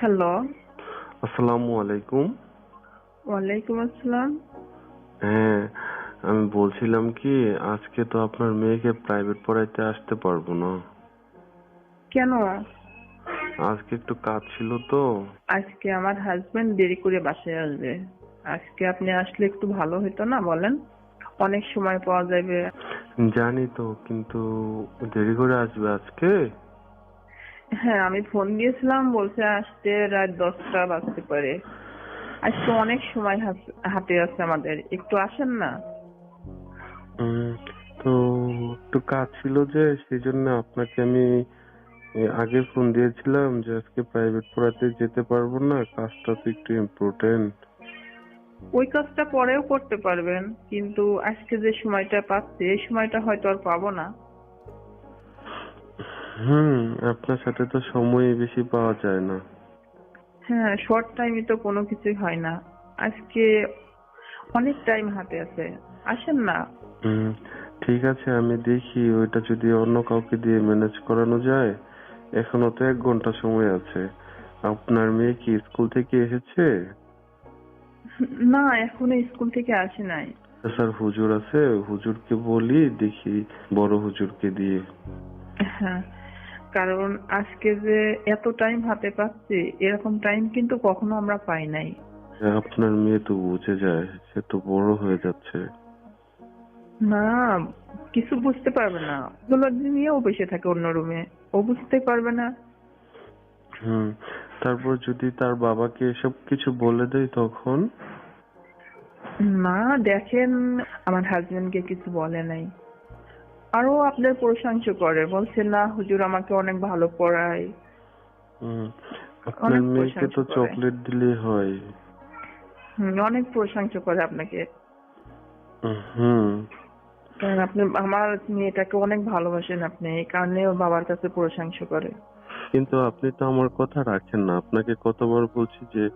Hello. আসসালামু আলাইকুম। ওয়ালাইকুম আসসালাম। হ্যাঁ আমি বলছিলাম কি আজকে তো আপনার মেয়েকে প্রাইভেট পড়াইতে আসতে পারব না। কেন? আজকে একটু কাজ ছিল তো। আজকে আমার হাজবেন্ড দেরি করে বাসায় আসবে। আজকে আপনি আসলে একটু ভালো হতো না বলেন? অনেক সময় পাওয়া যাবে। জানি তো কিন্তু দেরি করে আসবে আজকে? হ্যাঁ আমি ফোন দিয়েছিলাম বলছে আসতে রাত দশটা বাজতে পারে। আজকে অনেক সময় হাতে আছে আমাদের। একটু আসেন না? তো একটু কাজ ছিল যে সেই জন্য আপনাকে আমি আগে ফোন দিয়েছিলাম যে আজকে প্রাইভেট পড়াতে যেতে পারব না কাজটা তো একটু ইম্পর্টেন্ট ওই কাজটা পরেও করতে পারবেন কিন্তু আজকে যে সময়টা পাচ্ছি এই সময়টা হয়তো আর পাবো না। হুম আপনার সাথে তো সময় বেশি পাওয়া যায় না। হ্যাঁ শর্ট টাইমে তো কোনো কিছুই হয় না। আজকে অনেক টাইম হাতে আছে। আসেন না। হুম ঠিক আছে আমি দেখি ওইটা যদি অন্য কাউকে দিয়ে ম্যানেজ করানো যায়। এখনও তো এক ঘণ্টা সময় আছে। আপনার মেয়ে কি স্কুল থেকে এসেছে? না এখনও স্কুল থেকে আসে নাই। স্যার হুজুর আছে হুজুরকে বলি দেখি বড় হুজুরকে দিয়ে। হ্যাঁ কারণ আজকে যে এত টাইম হাতে পাচ্ছি এরকম টাইম কিন্তু কখনো আমরা পাই নাই। আপনার মেয়ে তো বুঝে যায় সে তো বড় হয়ে যাচ্ছে। না কিছু বুঝতে পারবে না। ওগুলো নিয়েও বসে থাকে অন্য রুমে ও বুঝতে পারবে না। হুম তারপর যদি তার বাবাকে এসব কিছু বলে দেয় তখন? না দেখেন আমার হাজবেন্ডকে কিছু বলে নাই। আরও আপনার প্রশংসা করে। বলছে না হুজুর আমাকে অনেক ভালো পড়ায়। আপনার মেয়েকে তো চকলেট দিলেই হয়। অনেক প্রশংসা করে আপনাকে। হুম। কারণ আপনি আমার মেয়েটাকে অনেক ভালোবাসেন আপনি এই কারণে ওর বাবার কাছে প্রশংসা করে। কিন্তু আপনি তো আমার কথা রাখেন না। আপনাকে কতবার বলছি যে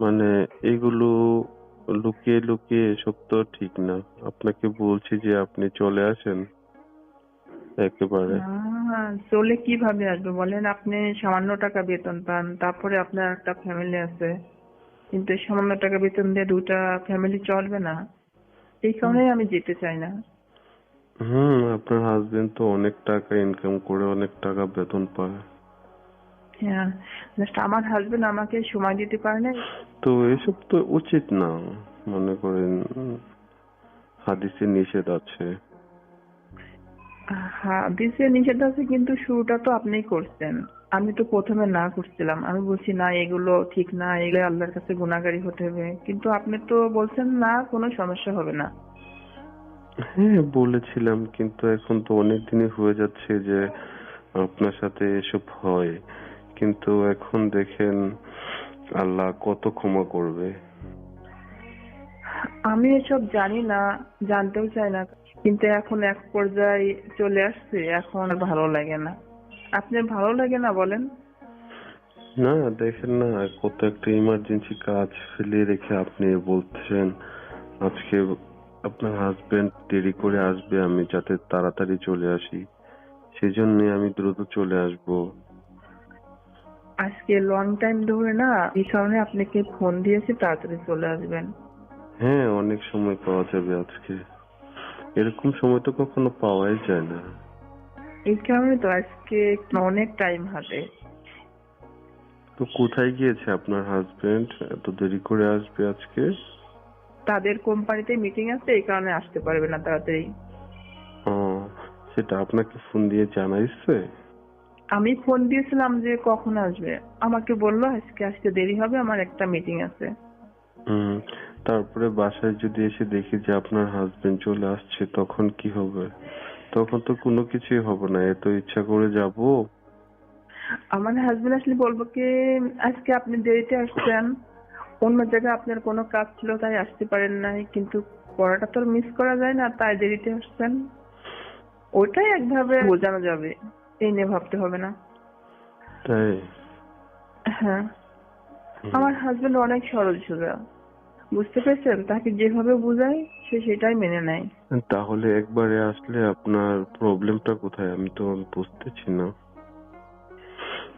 মানে এগুলো লুকিয়ে লুকিয়ে এসব তো ঠিক না। আপনাকে বলছি যে আপনি চলে আসেন। একেবারে চলে কীভাবে আসবে? বলেন আপনি সামান্য টাকা বেতন পান তারপরে আপনার একটা ফ্যামিলি আছে। কিন্তু এই সামান্য টাকা বেতন দিয়ে দুটা ফ্যামিলি চলবে না। এই কারণেই আমি যেতে চাই না। হুম আপনার হাজবেন্ড তো অনেক টাকা ইনকাম করে অনেক টাকা বেতন পায়। হ্যাঁ জাস্ট আমার হাজবেন্ড আমাকে সময় দিতে পারে না তো এসব তো উচিত না মনে করেন হাদিসে নিষেধ আছে। হ্যাঁ দিছে নিষেধ আছে কিন্তু শুরুটা তো আপনিই করছেন। আমি তো প্রথমে না করছিলাম। আমি বলছি না এগুলো ঠিক না এগুলো আল্লাহর কাছে গুণাগারি হতে হবে। কিন্তু আপনি তো বলছেন না কোনো সমস্যা হবে না। হ্যাঁ বলেছিলাম কিন্তু এখন তো অনেক দিনই হয়ে যাচ্ছে যে আপনার সাথে এসব হয়। কিন্তু এখন দেখেন আল্লাহ কত ক্ষমা করবে। আমি এসব জানি না জানতেও চাই না। কিন্তু এখন এক পর্যায়ে চলে আসছে এখন আর ভালো লাগে না। আপনার ভালো লাগে না বলেন? না দেখেন না কত একটা ইমার্জেন্সি কাজ ফেলে রেখে আপনি বলছেন আজকে আপনার হাজবেন্ড দেরি করে আসবে আমি যাতে তাড়াতাড়ি চলে আসি। সেজন্য আমি দ্রুত চলে আসব। আজকে লং টাইম ধরে না এই কারণে আপনাকে ফোন দিয়েছি তাড়াতাড়ি চলে আসবেন। হ্যাঁ অনেক সময় পাওয়া যাবে আজকে। এরকম সময় তো কখনো পাওয়াই যায় না। এই কারণে তো আজকে অনেক টাইম হাতে তো কোথায় গিয়েছে আপনার হাজবেন্ড এত দেরি করে আসবে আজকে? তাদের কোম্পানিতে মিটিং আছে এই কারণে আসতে পারবে না তাড়াতাড়ি। ও সেটা আপনাকে ফোন দিয়ে জানাইছে? আমি ফোন দিয়েছিলাম যে কখন আসবে। আমাকে বলল আজকে আসতে দেরি হবে আমার একটা মিটিং আছে। হুম তারপরে বাসায় যদি এসে দেখি যে আপনার হাজবেন্ড চলে আসছে তখন কি হবে? তখন তো কোনো কিছুই হবে না। এত ইচ্ছা করে যাব। আমার হাজবেন্ড আসলে বলব কি আজকে আপনি দেরিতে আসছেন। অন্য জায়গায় আপনার কোনো কাজ ছিল তাই আসতে পারেন নাই। কিন্তু পড়াটা তো মিস করা যায় না তাই দেরিতে আসছেন। ওইটাই একভাবে বোঝানো যাবে। এই নিয়ে ভাবতে হবে না। তাই? হ্যাঁ। আমার হাজবেন্ড অনেক সরল সোজা বুঝতে পেরেছেন? তাকে যেভাবে বোঝায় সে সেটাই মেনে নেয়। তাহলে একবারে আসলে আপনার প্রবলেমটা কোথায়? আমি তো বুঝতেছি না।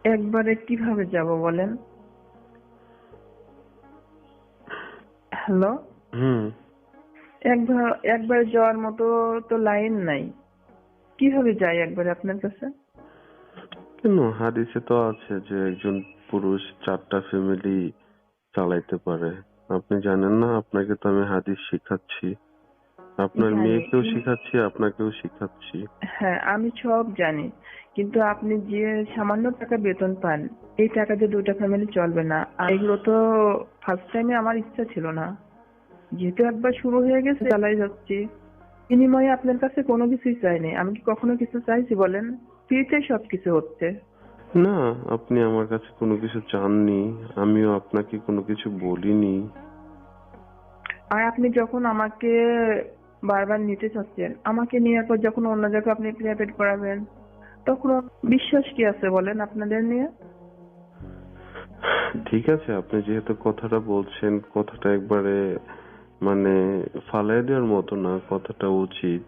একবারে কীভাবে যাব বলেন? হ্যালো? হুম। একবার একবার যাওয়ার মতো তো লাইন নাই। কীভাবে যাই একবার আপনার কাছে? কেন? হাদিসে তো আছে যে একজন পুরুষ চারটা ফ্যামিলি চালাইতে পারে। আপনি জানেন না আপনাকে তো আমি হাদিস শিখাচ্ছি। আপনার মেয়েকেও শিখাচ্ছি আপনাকেও শিখাচ্ছি। হ্যাঁ আমি সব জানি। কিন্তু আপনি যে সামান্য টাকা বেতন পান এই টাকা দিয়ে দুটা ফ্যামিলি চলবে না। আর এগুলো তো ফার্স্ট টাইমে আমার ইচ্ছা ছিল না। যেহেতু একবার শুরু হয়ে গেছে চালাই যাচ্ছি। বিনিময়ে আপনার কাছে কোনো কিছুই চাইনি আমি কি কখনো কিছু চাইছি বলেন? ফ্রিতে সব কিছু হচ্ছে। না আপনি আমার কাছে কোনো কিছু চাননি আমিও আপনাকে কোনো কিছু বলিনি। আর আপনি যখন আমাকে বারবার নিতে চাচ্ছেন আমাকে নেওয়ার পর যখন অন্য জায়গায় আপনি প্রাইভেট করাবেন তখন বিশ্বাস কি আছে বলেন আপনাদের নিয়ে? ঠিক আছে আপনি যেহেতু কথাটা বলছেন কথাটা একবারে মানে ফালাই দেওয়ার মতো না কথাটা উচিত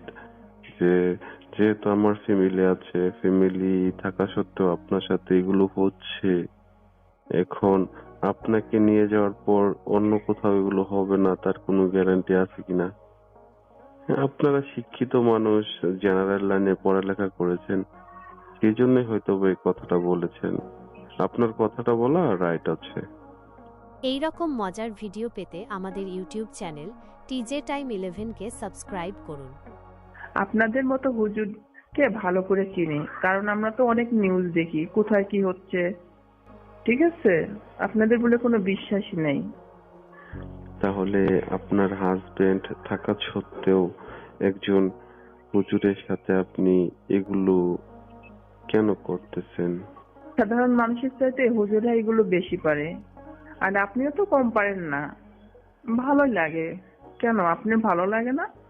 যে যেহেতু আমার ফ্যামিলি আছে ফ্যামিলি থাকা সত্ত্বেও আপনার সাথে এগুলো হচ্ছে। এখন আপনাকে নিয়ে যাওয়ার পর অন্য কোথাও এগুলো হবে না, তার কোনো গ্যারান্টি আছে কিনা? আপনারা শিক্ষিত মানুষ জেনারেল লাইনে পড়ালেখা করেছেন, সেই জন্যই হয়তো এই কথাটা বলেছেন। আপনার কথাটা বলা রাইট আছে। এই রকম মজার ভিডিও পেতে আমাদের ইউটিউব চ্যানেল টিজে টাইম ইলেভেনকে সাবস্ক্রাইব করুন। আপনাদের মতো হুজুরকে ভালো করে চিনি কারণ আমরা তো অনেক নিউজ দেখি কোথায় কি হচ্ছে। ঠিক আছে? আপনাদের বলে কোনো বিশ্বাসই নেই। তাহলে আপনার হাজবেন্ড থাকা সত্ত্বেও একজন হুজুরের সাথে আপনি এগুলো কেন করতেছেন? সাধারণ মানুষের চাইতে হুজুরা এগুলো বেশি পারে। আর আপনিও তো কম পারেন না। ভালো লাগে। কেন? আপনার ভালো লাগে না?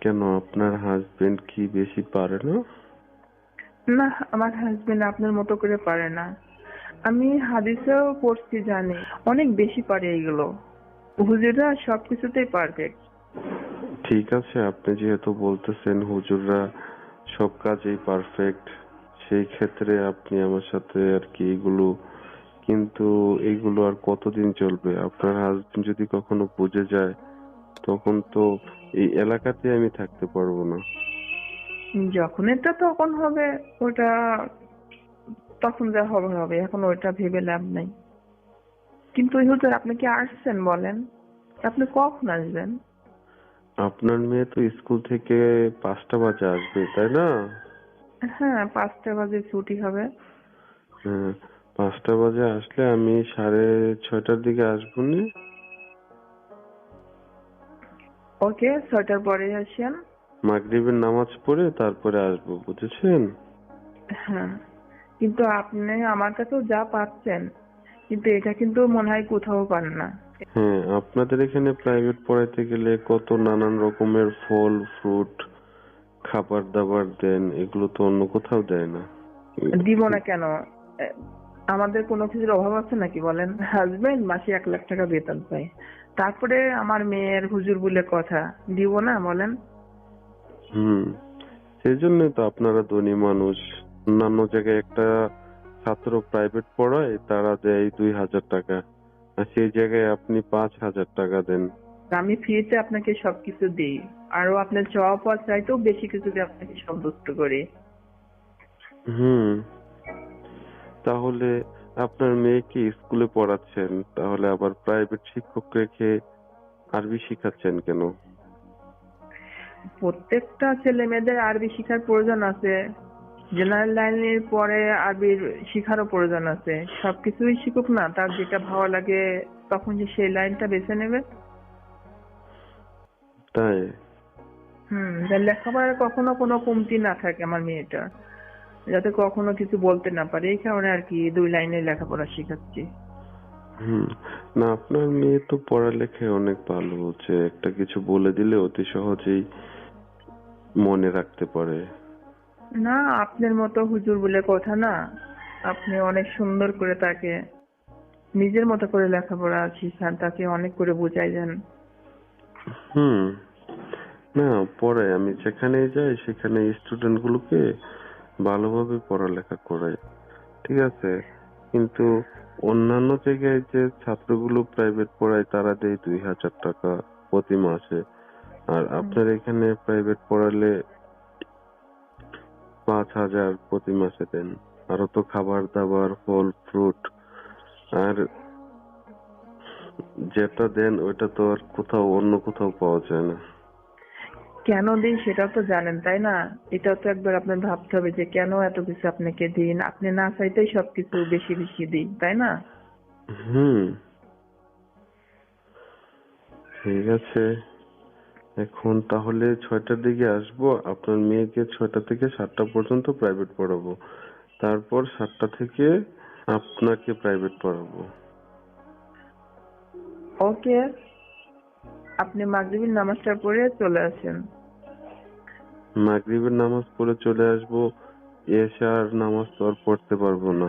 কেন? আপনার হাজবেন্ড কি বেশি পারে না? না আমার হাজবেন্ড আপনার মতো করে পারে না। আমি হাদিসেও পড়ছি জানি। অনেক বেশি পারে এগুলো। হুজুরা সবকিছুতেই পারফেক্ট ঠিক আছে আপনি যেহেতু বলতেছেন হুজুররা সব কাজেই পারফেক্ট সেই ক্ষেত্রে আপনি আমার সাথে আর কি এগুলো কিন্তু এগুলো আর কতদিন চলবে? আপনার হাজবেন্ড যদি কখনো বুঝে যায় তখন তো এই এলাকাতে আমি থাকতে পারব না। যখন এটা তখন হবে ওটা তখন যা হবে হবে। এখন ওইটা ভেবে লাভ নাই। কিন্তু হুজুর আপনি কি আসছেন বলেন? আপনি কখন আসবেন? আপনার মেয়ে তো স্কুল থেকে পাঁচটা বাজে আসবে তাই না? হ্যাঁ পাঁচটা বাজে ছুটি হবে। হ্যাঁ পাঁচটা বাজে আসলে আমি সাড়ে ছয়টার দিকে আসব নি। ওকে ছয়টার পরে আসেন। মাগরিবের নামাজ পড়ে তারপরে আসব বুঝেছেন? হ্যাঁ কিন্তু আপনি আমার কাছেও যা পাচ্ছেন কিন্তু এটা কিন্তু মনে হয় কোথাও পান না। হ্যাঁ আপনাদের এখানে প্রাইভেট পড়াইতে গেলে কত নানান রকমের ফল ফ্রুট খাবার দাবার দেন এগুলো তো অন্য কোথাও দেয় না। দিব না কেন? আমাদের কোনো কিছুর অভাব আছে নাকি বলেন? হাজবেন্ড মাসে এক লাখ টাকা বেতন পায়। তারপরে আমার মেয়ের হুজুর বলে কথা। দিব না বলেন। হুম। সেই জন্যই তো আপনারা ধনী মানুষ। অন্যান্য জায়গায় একটা ছাত্র প্রাইভেট পড়ায় তারা দেয় দুই হাজার টাকা। আর সেই জায়গায় আপনি পাঁচ হাজার টাকা দেন। আমি ফ্রিতে আপনাকে সবকিছু দিই। আরও আপনার চাওয়া পাওয়া চাইতেও বেশি কিছু দিয়ে আপনাকে সন্তুষ্ট করি। হুম। তাহলে আপনার মেয়েকে স্কুলে পড়াচ্ছেন? তাহলে আবার প্রাইভেট শিক্ষক রেখে আরবি শিখাচ্ছেন কেন? প্রত্যেকটা ছেলে মেয়েদের আরবি শিখার প্রয়োজন আছে। জেনারেল লাইনের পরে আরবির শিখারও প্রয়োজন আছে। সবকিছুই শিখুক না তার যেটা ভালো লাগে তখন যে সেই লাইনটা বেছে নেবে। তাই? হুম লেখাপড়ার কখনো কোনো কমতি না থাকে আমার মেয়েটা যাতে কখনো কিছু বলতে না পারে এই কারণে আর কি দুই লাইনে লেখাপড়া শেখাচ্ছি। হুম। না আপনার মেয়ে তো পড়ালেখায় অনেক ভালো হচ্ছে একটা কিছু বলে দিলে অতি সহজেই মনে রাখতে পারে। না আপনার মতো হুজুর বলে কথা না। আপনি অনেক সুন্দর করে তাকে নিজের মতো করে লেখাপড়া শিখান তাকে অনেক করে বুঝাই দেন। হুম। না পরে আমি যেখানেই যাই সেখানে স্টুডেন্ট গুলোকে ভালোভাবে পড়ালেখা করে ঠিক আছে? কিন্তু অন্যান্য জায়গায় যে ছাত্রগুলো প্রাইভেট পড়ায় তারা দেয় দুই হাজার টাকা প্রতি মাসে। আর আপনার এখানে প্রাইভেট পড়ালে পাঁচ হাজার প্রতি মাসে দেন। আরও তো খাবার দাবার ফল ফ্রুট আর যেটা দেন ওইটা তো আর কোথাও অন্য কোথাও পাওয়া যায় না। কেন দিই সেটা তো জানেন তাই না? এটাও তো একবার আপনার ভাবতে হবে যে কেন এত কিছু আপনাকে দিন? আপনি না চাইতেই সবকিছু বেশি বেশি দিই তাই না? হুম। ঠিক আছে। এখন তাহলে ছয়টার দিকে আসব। আপনার মেয়েকে ছয়টা থেকে সাতটা পর্যন্ত প্রাইভেট পড়াবো। তারপর সাতটা থেকে আপনাকে প্রাইভেট পড়াবো। ওকে। আপনি মাগরিবের নামাজটা পড়ে চলে আসেন। মাগরিবের নামাজ পড়ে চলে আসব এশার নামাজ তো আর পড়তে পারব না।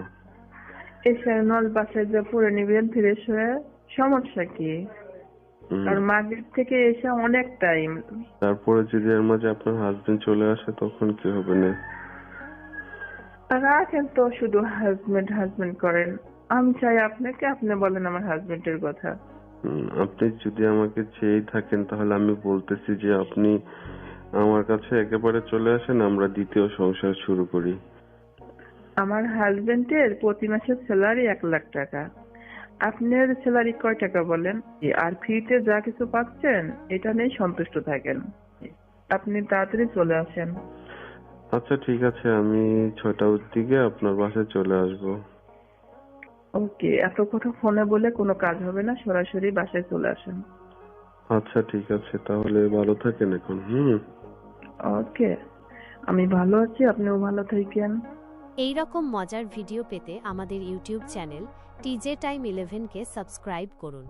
এসে নল বাসায় যা পড়ে নিবেন ফ্রেশ হয়ে সমস্যা কি। আর মাগরিব থেকে এসে অনেক টাইম তারপরে যদি এর মাঝে আপনার হাজবেন্ড চলে আসে তখন কি হবে না? রাখেন তো শুধু হাজবেন্ড হাজবেন্ড করেন। আমি চাই আপনাকে আপনি বলেন আমার হাজবেন্ডের কথা। হুম, আপনি যদি আমাকে চেয়েই থাকেন তাহলে আমি বলতেছি যে আপনি আমার কাছে একেবারে চলে আসেন আমরা দ্বিতীয় সংসার শুরু করি। আমার হাজবেন্ডের প্রতি মাসের স্যালারি এক লাখ টাকা। আপনার স্যালারি কয় টাকা বলেন? আর ফ্রিতে যা কিছু পাচ্ছেন এটা নিয়ে সন্তুষ্ট থাকেন। আপনি তাড়াতাড়ি চলে আসেন। আচ্ছা ঠিক আছে আমি ছটার দিকে আপনার বাসায় চলে আসব। ওকে এত কথা ফোনে বলে কোনো কাজ হবে না সরাসরি বাসায় চলে আসেন। আচ্ছা ঠিক আছে তাহলে ভালো থাকেন এখন হুম। ওকে। আমি ভালো আছি, আপনিও ভালো থাকেন। এই রকম মজার ভিডিও পেতে আমাদের ইউটিউব চ্যানেল টিজে টাইম ইলেভেনকে সাবস্ক্রাইব করুন।